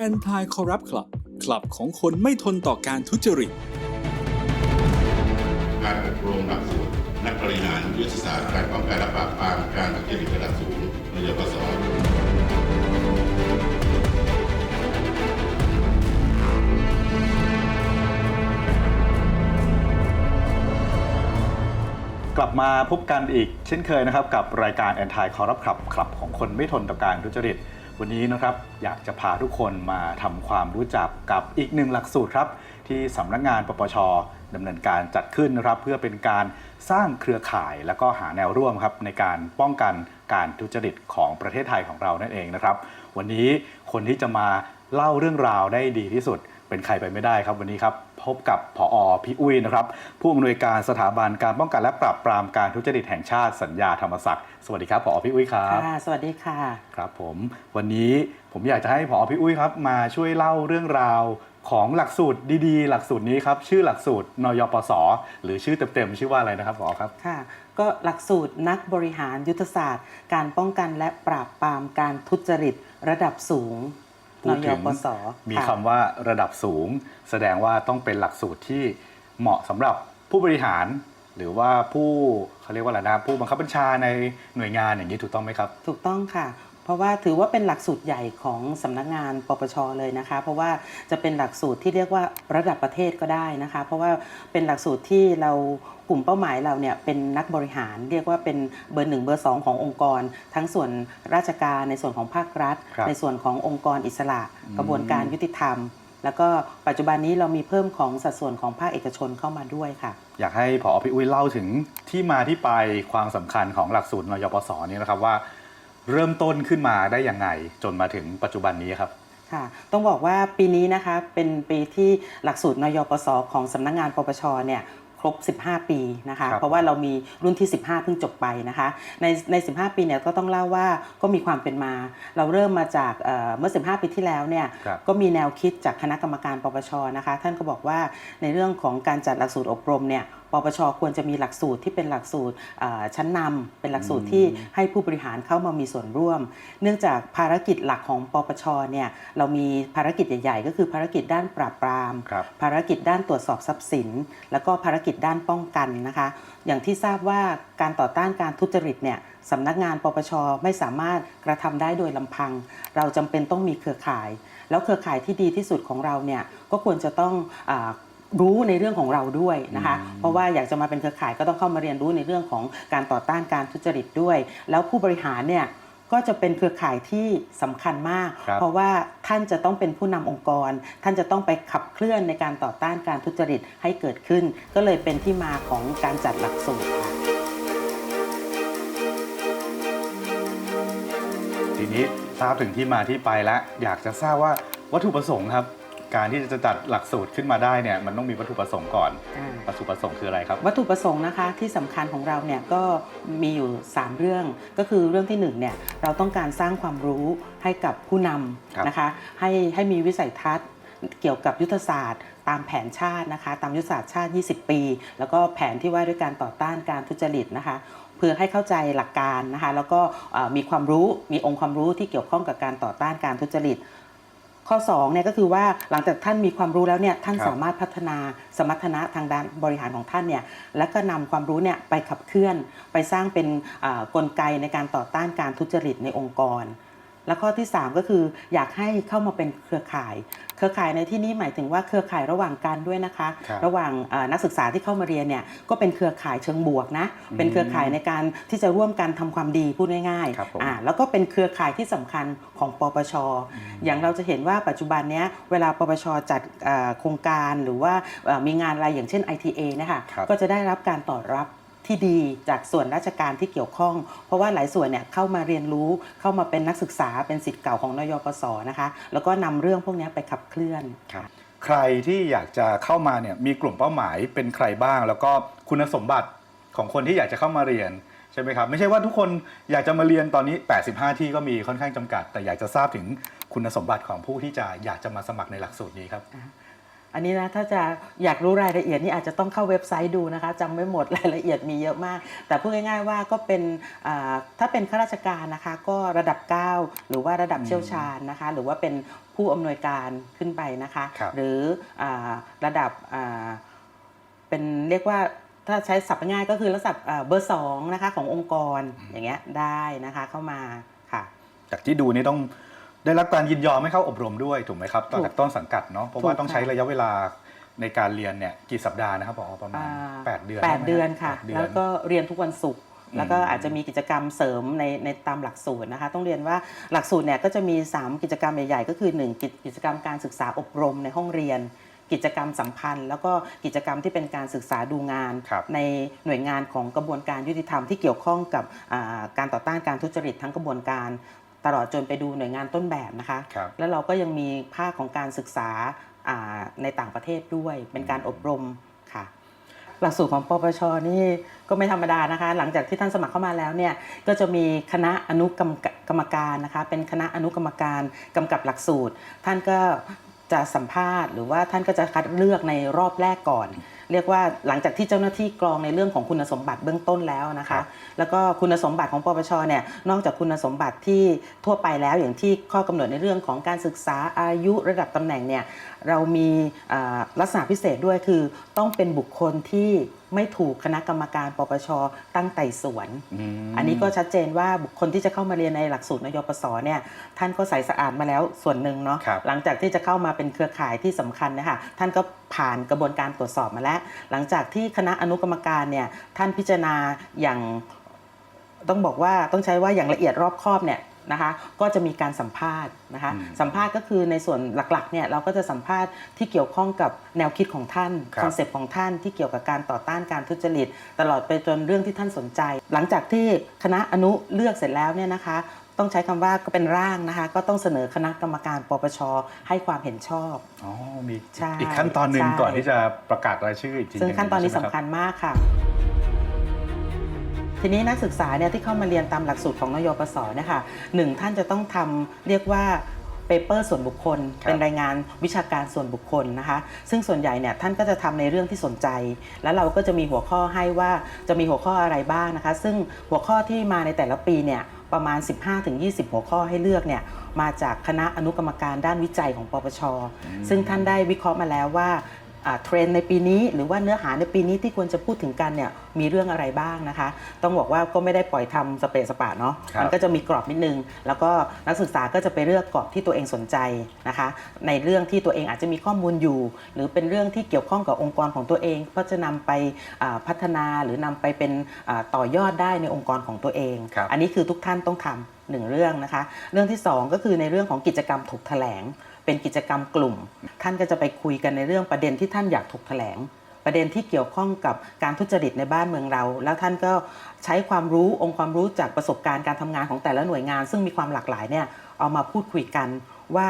Anti Corrupt Club คลับของคนไม่ทนต่อการทุจริต การอบรมหลักสูตรนักบริหารยุทธศาสตร์การป้องกันและปราบปรามการทุจริตระดับสูงนยปสกลับมาพบกันอีกเช่นเคยนะครับ กับรายการ Anti Corrupt Club คลับของคนไม่ทนต่อการทุจริต วันนี้นะครับอยากจะพาทุกคนมาทำความรู้จักกับอีกหนึ่งหลักสูตรครับ ที่สำนักงานปปชดำเนินการจัดขึ้นนะครับ เพื่อเป็นการสร้างเครือข่ายและก็หาแนวร่วมครับในการป้องกันการทุจริตของประเทศไทยของเรานั่นเองนะครับ วันนี้คนที่จะมาเล่าเรื่องราวได้ดีที่สุด เป็นใครไปไม่ได้ครับวันนี้ครับพบกับผอพี่อุ้ยนะครับผู้อำนวยการสถาบันการป้องกันและปราบปรามการทุจริตแห่งชาติสัญญาธรรมศักดิ์สวัสดีครับผอพี่อุ้ยครับค่ะสวัสดีค่ะครับผมวันนี้ผมอยากจะให้ผอพี่อุ้ยครับมาช่วยเล่าเรื่องราวของหลักสูตรดีๆ หลักสูตรนี้ครับชื่อหลักสูตรนยปสหรือชื่อเต็มๆชื่อว่าอะไรนะครับผอครับค่ะ ก็หลักสูตรนักบริหารยุทธศาสตร์ การป้องกันและปราบปรามการทุจริตระดับสูง พูนดยถึงปสมีค่ะคำว่าระดับสูง แสดงว่าต้องเป็นหลักสูตรที่เหมาะสำหรับผู้บริหาร หรือว่าผู้เขาเรียกว่าอะไรนะผู้บังคับบัญชาในหน่วยงานอย่างนี้ถูกต้องไหมครับ ถูกต้องค่ะ เพราะว่าถือว่าเป็นหลักสูตรใหญ่ของสำนักงานปปชเลยนะคะ เพราะว่าจะเป็นหลักสูตรที่เรียกว่าระดับประเทศก็ได้นะคะ เพราะว่าเป็นหลักสูตรที่เรากลุ่มเป้าหมายเราเนี่ยเป็นนักบริหารเรียกว่าเป็นเบอร์หนึ่งเบอร์สองขององค์กร ทั้งส่วนราชการในส่วนของภาครัฐครับในส่วนขององค์กรอิสระอืมกระบวนการยุติธรรม แล้วก็ปัจจุบันนี้เรามีเพิ่มของสัดส่วนของภาคเอกชนเข้ามาด้วยค่ะ อยากให้ผอพี่อุ้ยเล่าถึงที่มาที่ไปความสำคัญของหลักสูตรนยปสนี้นะครับว่า เริ่มต้นขึ้นมาได้ยังไง จนมาถึงปัจจุบันนี้ครับค่ะต้องบอกว่าปีนี้นะคะเป็นปีที่หลักสูตรนยปสของสำนักงานปปชเนี่ยครบ 15 ปีนะคะครับเพราะว่าเรามีรุ่นที่ 15 เพิ่งจบไปนะคะ ในใน 15 ปีเนี่ยก็ต้องเล่าว่าก็มีความเป็นมา เราเริ่มมาจากเอ่อเมื่อ 15 ปีที่แล้วเนี่ยครับก็มีแนวคิดจากคณะกรรมการปปชนะคะ ท่านก็บอกว่าในเรื่องของการจัดหลักสูตรอบรมเนี่ย ปปชควรจะมีหลักสูตรที่เป็นหลักสูตรเอ่อชั้นนำเป็นหลักสูตรที่ให้ผู้บริหารเข้ามามีส่วนร่วม เนื่องจากภารกิจหลักของปปชเนี่ยเรามีภารกิจใหญ่ ๆ ก็คือภารกิจด้านปราบปรามครับภารกิจด้านตรวจสอบทรัพย์สิน แล้วก็ภารกิจด้านป้องกันนะคะ อย่างที่ทราบว่าการต่อต้านการทุจริตเนี่ยสำนักงานปปชไม่สามารถกระทำได้โดยลำพัง เราจำเป็นต้องมีเครือข่าย แล้วเครือข่ายที่ดีที่สุดของเราเนี่ยก็ควรจะต้องอา รู้ในเรื่องของเราด้วยนะคะ เพราะว่าอยากจะมาเป็นเครือข่ายก็ต้องเข้ามาเรียนรู้ในเรื่องของการต่อต้านการทุจริตด้วย แล้วผู้บริหารเนี่ยก็จะเป็นเครือข่ายที่สำคัญมากครับเพราะว่าท่านจะต้องเป็นผู้นำองค์กร ท่านจะต้องไปขับเคลื่อนในการต่อต้านการทุจริตให้เกิดขึ้น ก็เลยเป็นที่มาของการจัดหลักสูตรค่ะทีนี้ทราบถึงที่มาที่ไปแล้วอยากจะทราบว่าวัตถุประสงค์ครับ การที่จะจัดหลักสูตรขึ้นมาได้เนี่ยมันต้องมีวัตถุประสงค์ก่อนอ่า วัตถุประสงค์คืออะไรครับ วัตถุประสงค์นะคะที่สำคัญของเราเนี่ยก็มีอยู่ 3 เรื่อง ก็คือเรื่องที่1เนี่ยเราต้องการสร้างความรู้ให้กับผู้นครับำนะคะให้ให้มีวิสัยทัศน์เกี่ยวกับยุทธศาสตร์ ตามแผนชาตินะคะ ตามยุทธศาสตร์ชาติ 20 ปี แล้วก็แผนที่ว่าด้วยการต่อต้านการทุจริตนะคะ เพื่อให้เข้าใจหลักการนะคะ แล้วก็เอ่อมีความรู้มีองค์ความรู้ที่เกี่ยวข้องกับการต่อต้านการทุจริต ข้อ2เนี่ยก็คือว่าหลังจากท่านมีความรู้แล้วเนี่ยท่านครับสามารถพัฒนาสมรรถนะทางด้านบริหารของท่านเนี่ยและก็นำความรู้เนี่ยไปขับเคลื่อน ไปสร้างเป็นอ่ากลไกในการต่อต้านการทุจริตในองค์กร และข้อที่ 3 ก็คืออยากให้เข้ามาเป็นเครือข่าย เครือข่ายในที่นี้หมายถึงว่าเครือข่ายระหว่างกันด้วยนะคะ ครับระหว่างอ่านักศึกษาที่เข้ามาเรียนเนี่ยก็เป็นเครือข่ายเชิงบวกนะเป็นเครือข่ายในการที่จะร่วมกันทำความดีพูดง่ายครับผม ๆอ่าแล้วก็เป็นเครือข่ายที่สำคัญของปปช อย่างเราจะเห็นว่าปัจจุบันเนี้ยเวลาปปชจัดเอ่อโครงการหรือว่าเอ่อมีงานอะไรอย่างเช่น ITA นะคะครับ ก็จะได้รับการตอบรับ ที่ดีจากส่วนราชการที่เกี่ยวข้อง เพราะว่าหลายส่วนเนี่ยเข้ามาเรียนรู้เข้ามาเป็นนักศึกษาเป็นสิทธิ์เก่าของนยปสนะคะแล้วก็นำเรื่องพวกเนี้ยไปขับเคลื่อนใครที่อยากจะเข้ามาเนี่ยมีกลุ่มเป้าหมายเป็นใครบ้าง แล้วก็คุณสมบัติของคนที่อยากจะเข้ามาเรียนใช่ไหมครับไม่ใช่ว่าทุกคนอยากจะมาเรียนตอนนี้ 85 ที่ก็มีค่อนข้างจำกัด แต่อยากจะทราบถึงคุณสมบัติของผู้ที่จะอยากจะมาสมัครในหลักสูตรนี้ครับ อันนี้นะถ้าจะอยากรู้รายละเอียดนี่อาจจะต้องเข้าเว็บไซต์ดูนะคะจำไม่หมดรายละเอียดมีเยอะมาก แต่พูดง่าย ๆว่าก็เป็นอ่าถ้าเป็นข้าราชการนะคะก็ระดับ 9 หรือว่าระดับเชี่ยวชาญนะคะ หรือว่าเป็นผู้อำนวยการขึ้นไปนะคะครับหรืออาระดับอ่าเป็นเรียกว่าถ้าใช้ศัพท์ง่ายก็คือระดับอ่าเบอร์สองนะคะขององค์กรอย่างเงี้ยได้นะคะเข้ามาค่ะ จากที่ดูนี่ต้อง ได้รับการยินยอมให้เข้าอบรมด้วยถูกไหมครับตอนถูกจากต้นสังกัดเนาะเพราะว่าถูกต้องใช้ค่ะระยะเวลาในการเรียนเนี่ยกี่สัปดาห์นะครับผอประมาณอ่า8เดือนแปดใช่ไหมเดือนค่ะแปดเดือนแล้วก็เรียนทุกวันศุกร์แล้วก็อืมอาจจะมีกิจกรรมเสริมในในตามหลักสูตรนะคะ ต้องเรียนว่าหลักสูตรเนี่ยก็จะมี 3 กิจกรรมใหญ่ๆ ก็คือ 1 กิจกิจกรรมการศึกษาอบรมในห้องเรียน กิจกรรมสัมพันธ์ แล้วก็กิจกรรมที่เป็นการศึกษาดูงานครับในหน่วยงานของกระบวนการยุติธรรมที่เกี่ยวข้องกับอ่าการต่อต้านการทุจริตทั้งกระบวนการ ตลอดจนไปดูหน่วยงานต้นแบบนะคะครับแล้วเราก็ยังมีภาคของการศึกษาอ่าในต่างประเทศด้วยเป็นการอบรมค่ะ หลักสูตรของปปชนี่ก็ไม่ธรรมดานะคะ หลังจากที่ท่านสมัครเข้ามาแล้วเนี่ยก็จะมีคณะอนุกรรมกรรมการนะคะ เป็นคณะอนุกรรมการกำกับหลักสูตร ท่านก็จะสัมภาษณ์ หรือว่าท่านก็จะคัดเลือกในรอบแรกก่อน เรียกว่าหลังจากที่เจ้าหน้าที่กรองในเรื่องของคุณสมบัติเบื้องต้นแล้วนะครัคะบแล้วก็คุณสมบัติของปปชเนี่ยนอกจากคุณสมบัติที่ทั่วไปแล้วอย่างที่ข้อกำหนดในเรื่องของการศึกษาอายุระดับตำแหน่งเนี่ยเรามีอ่าลักษณะพิเศษด้วยคือต้องเป็นบุคคลที่ ไม่ถูกคณะกรรมการปปชตั้งไต่สวนมอันนี้ก็ชัดเจนว่าบุคคลที่จะเข้ามาเรียนในหลักสูตรนยปสเนี่ยท่านก็ใสสะอาดมาแล้วส่วนหนึ่งเนาะครับหลังจากที่จะเข้ามาเป็นเครือข่ายที่สำคัญเนะคะท่านก็ผ่านกระบวนการตรวจสอบมาแล้ว หลังจากที่คณะอนุกรรมการเนี่ยท่านพิจารณาอย่างต้องบอกว่าต้องใช้ว่าอย่างละเอียดรอบคอบเนี่ย นะคะก็จะมีการสัมภาษณ์นะคะอืมสัมภาษณ์ก็คือในส่วนหลักๆเนี่ยเราก็จะสัมภาษณ์ที่เกี่ยวข้องกับแนวคิดของท่านครับคอนเซปต์ของท่านที่เกี่ยวกับการต่อต้านการทุจริต ตลอดไปจนเรื่องที่ท่านสนใจ หลังจากที่คณะอนุเลือกเสร็จแล้วเนี่ยนะคะต้องใช้คำว่าก็เป็นร่างนะคะ ก็ต้องเสนอคณะกรรมการปปชให้ความเห็นชอบอ๋อมีใช่อีกขั้นตอนหนึ่งใช่ก่อนที่จะประกาศรายชื่ออีกทีซึ่งหขั้นตอนนี้ใช่สำไหมรับคัญมากค่ะ ทีนี้นักศึกษาเนี่ยที่เข้ามาเรียนตามหลักสูตรของนยปสเนี่ยค่ะหนึ่งท่านจะต้องทำเรียกว่าเปเปอร์ส่วนบุคคลครับเป็นรายงานวิชาการส่วนบุคคลนะคะ ซึ่งส่วนใหญ่เนี่ยท่านก็จะทำในเรื่องที่สนใจ แล้วเราก็จะมีหัวข้อให้ว่าจะมีหัวข้ออะไรบ้างนะคะ ซึ่งหัวข้อที่มาในแต่ละปีเนี่ยประมาณ 15-20 หัวข้อให้เลือกเนี่ยมาจากคณะอนุกรรมการด้านวิจัยของปปช ซึ่งท่านได้วิเคราะห์มาแล้วว่าอ่า เทรนด์ในปีนี้ หรือว่าเนื้อหาในปีนี้ที่ควรจะพูดถึงกันเนี่ยมีเรื่องอะไรบ้างนะคะ ต้องบอกว่าก็ไม่ได้ปล่อยทำสเปซสปะเนาะครับมันก็จะมีกรอบนิดนึง แล้วก็นักศึกษาก็จะไปเลือกกรอบที่ตัวเองสนใจนะคะ ในเรื่องที่ตัวเองอาจจะมีข้อมูลอยู่ หรือเป็นเรื่องที่เกี่ยวข้องกับองค์กรของตัวเองก็จะนำไปอ่าพัฒนาหรือนำไปเป็นอ่าต่อยอดได้ในองค์กรของตัวเองครับอันนี้คือทุกท่านต้องทำหนึ่งเรื่องนะคะ เรื่องที่สองก็คือในเรื่องของกิจกรรมถกแถลง เป็นกิจกรรมกลุ่ม ท่านก็จะไปคุยกันในเรื่องประเด็นที่ท่านอยากถกแถลง ประเด็นที่เกี่ยวข้องกับการทุจริตในบ้านเมืองเรา แล้วท่านก็ใช้ความรู้องค์ความรู้จากประสบการณ์การทำงานของแต่ละหน่วยงาน ซึ่งมีความหลากหลายเนี่ยเอามาพูดคุยกันว่า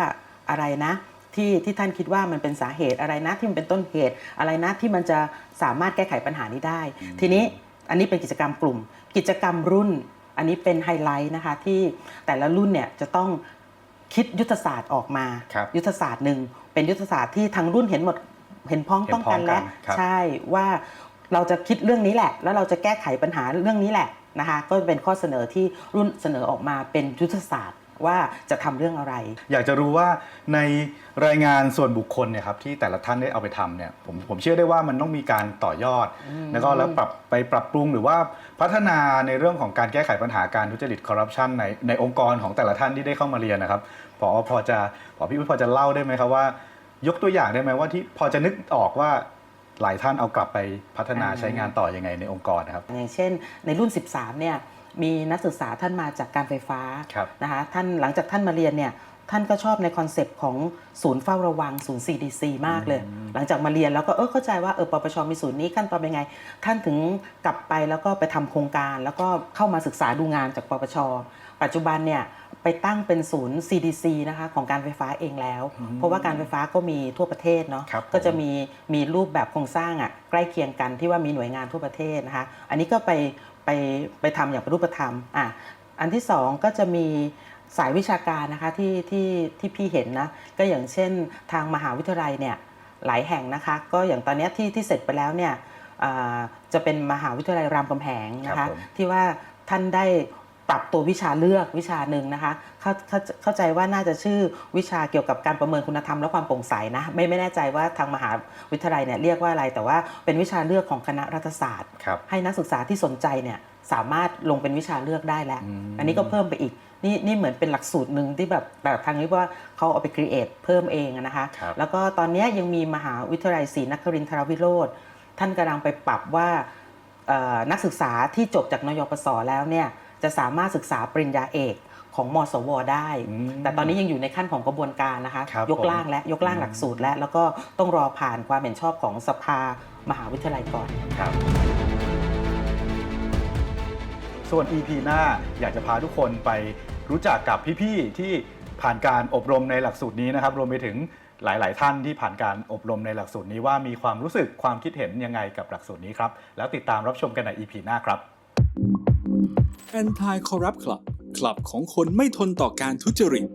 อะไรนะที่ที่ท่านคิดว่ามันเป็นสาเหตุอะไรนะที่มันเป็นต้นเหตุ อะไรนะที่มันจะสามารถแก้ไขปัญหานี้ได้ ทีนี้อันนี้เป็นกิจกรรมกลุ่ม กิจกรรมรุ่น อันนี้เป็นไฮไลท์นะคะที่แต่ละรุ่นเนี่ยจะต้อง คิดยุทธศาสตร์ออกมา ครับยุทธศาสตร์หนึ่งเป็นยุทธศาสตร์ที่ทางรุ่นเห็นหมดเห็นพ้องเห็นต้องกันพ้องกันและครับ ใช่ว่าเราจะคิดเรื่องนี้แหละ แล้วเราจะแก้ไขปัญหาเรื่องนี้แหละนะคะก็เป็นข้อเสนอที่รุ่นเสนอออกมาเป็นยุทธศาสตร์ ว่าจะทำเรื่องอะไร อยากจะรู้ว่าในรายงานส่วนบุคคลเนี่ยครับที่แต่ละท่านได้เอาไปทำเนี่ยผมผมเชื่อได้ว่ามันต้องมีการต่อยอด แล้วก็แล้วปรับไปปรับปรุงหรือว่าพัฒนาในเรื่องของการแก้ไขปัญหาการทุจริตคอร์รัปชันในในองค์กรของแต่ละท่านที่ได้เข้ามาเรียนนะครับพอพอจะพอพี่อุ๊ยพอจะเล่าได้ไหมครับว่า ยกตัวอย่างได้ไหมว่าที่พอจะนึกออกว่าหลายท่านเอากลับไปพัฒนาอ่าใช้งานต่อยังไงในองค์กรนะครับ อย่างเช่นในรุ่น 13 เนี่ย มีนักศึกษาท่านมาจากการไฟฟ้าครับนะคะท่านหลังจากท่านมาเรียนเนี่ยท่านก็ชอบในคอนเซปต์ของศูนย์เฝ้าระวังศูนย์ CDC มากเลย หลังจากมาเรียนแล้วก็เออเข้าใจว่าเออปปชมีศูนย์นี้ขั้นตอนเป็นไง ท่านถึงกลับไปแล้วก็ไปทำโครงการ แล้วก็เข้ามาศึกษาดูงานจากปปช ปัจจุบันเนี่ยไปตั้งเป็นศูนย์ CDC นะคะของการไฟฟ้าเองแล้ว เพราะว่าการไฟฟ้าก็มีทั่วประเทศเนาะครับผมก็จะมีมีรูปแบบโครงสร้างอะใกล้เคียงกันที่ว่ามีหน่วยงานทั่วประเทศนะคะ อันนี้ก็ไป ไปไปทำอย่างเป็นรูปธรรมอะอันที่สองก็จะมีสายวิชาการนะคะที่ที่ที่พี่เห็นนะก็อย่างเช่นทางมหาวิทยาลัยเนี่ยหลายแห่งนะคะก็อย่างตอนเนี้ยที่ที่เสร็จไปแล้วเนี่ยอ่าจะเป็นมหาวิทยาลัยรามคำแหงนะครัคะบผมที่ว่าท่านได้ ปรับตัววิชาเลือกวิชาหนึ่งนะคะเข้าเข้าเข้าใจว่าน่าจะชื่อวิชาเกี่ยวกับการประเมินคุณธรรมและความโปร่งใสนะไม่ไม่แน่ใจว่าทางมหาวิทยาลัยเนี่ยเรียกว่าอะไร แต่ว่าเป็นวิชาเลือกของคณะรัฐศาสตร์ครับให้นักศึกษาที่สนใจเนี่ยสามารถลงเป็นวิชาเลือกได้แล้วอืมอันนี้ก็เพิ่มไปอีกนี่นี่เหมือนเป็นหลักสูตรหนึ่งที่แบบแบบทางนี้ว่าเขาเอาไปครีเอทเพิ่มเองอะนะคะครับแล้วก็ตอนเนี้ยยังมีมหาวิทยาลัยศรีนครินทรวิโรธท่านกำลังไปปรับว่าเอ่อนักศึกษาที่จบจากนยปสแล้วเนี่ย จะสามารถศึกษาปริญญาเอกของมสว ได้อืมแต่ตอนนี้ยังอยู่ในขั้นของกระบวนการนะคะครับยกผมร่างและยกร่างหลักสูตรและแล้วก็ต้องรอผ่านความเห็นชอบของสภามหาวิทยาลัยก่อนครับส่วน EP หน้าอยากจะพาทุกคนไปรู้จักกับพี่ๆที่ผ่านการอบรมในหลักสูตรนี้นะครับรวมไปถึงหลาย ๆ ท่านที่ผ่านการอบรมในหลักสูตรนี้ว่ามีความรู้สึกความคิดเห็นยังไงกับหลักสูตรนี้ครับแล้วติดตามรับชมกันใน EP หน้าครับ Anti Corrupt Club คลับของคนไม่ทนต่อการทุจริต